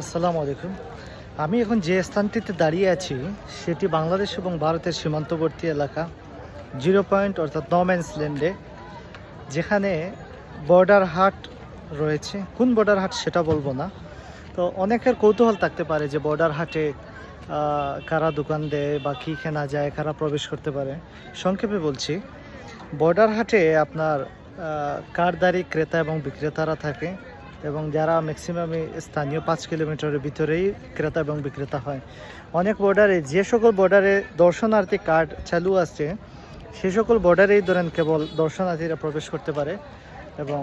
আসসালামু আলাইকুম। আমি এখন যে স্থানটিতে দাঁড়িয়ে আছি, সেটি বাংলাদেশ এবং ভারতের সীমান্তবর্তী এলাকা, জিরো পয়েন্ট অর্থাৎ নম্যান্স ল্যান্ডে যেখানে বর্ডার হাট রয়েছে। কোন বর্ডার হাট সেটা বলব না। তো অনেকের কৌতূহল থাকতে পারে যে বর্ডার হাটে কারা দোকান দেয় বা কী কেনা যায়, কারা প্রবেশ করতে পারে। সংক্ষেপে বলছি বর্ডার হাটে আপনার কারদারি ক্রেতা এবং বিক্রেতারা থাকে। এবং যারা ম্যাক্সিমামই স্থানীয় পাঁচ কিলোমিটারের ভিতরেই ক্রেতা এবং বিক্রেতা হয়। অনেক বর্ডারে যে সকল বর্ডারে দর্শনার্থী কার্ড চালু আছে, সে সকল বর্ডারেই ধরেন কেবল দর্শনার্থীরা প্রবেশ করতে পারে এবং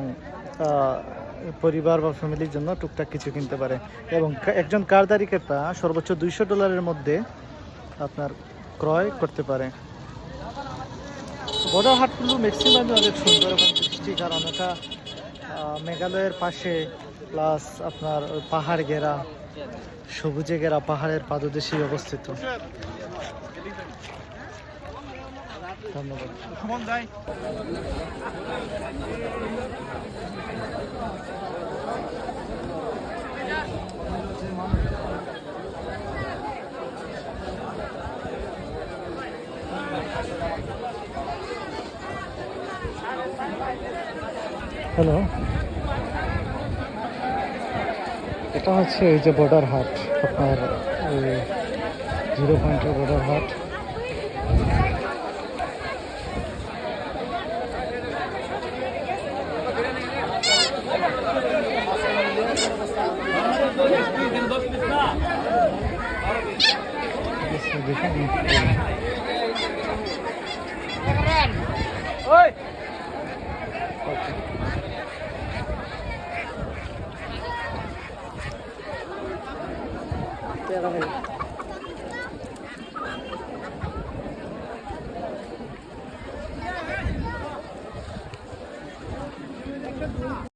পরিবার বা ফ্যামিলির জন্য টুকটাক কিছু কিনতে পারে। এবং একজন কারদারি ক্রেতা সর্বোচ্চ দুইশো ডলারের মধ্যে আপনার ক্রয় করতে পারে। বড় হাটগুলো ম্যাক্সিমামই অনেক সুন্দর এবং বৃষ্টি কারণ এটা মেঘালয়ের পাশে প্লাস আপনার পাহাড় ঘেরা সবুজে ঘেরা পাহাড়ের পাদদেশে অবস্থিত। ধন্যবাদ। হ্যালো এটা হচ্ছে এই যে বর্ডার হাট আপনার জিরো পয়েন্টের বর্ডার হাট হবে না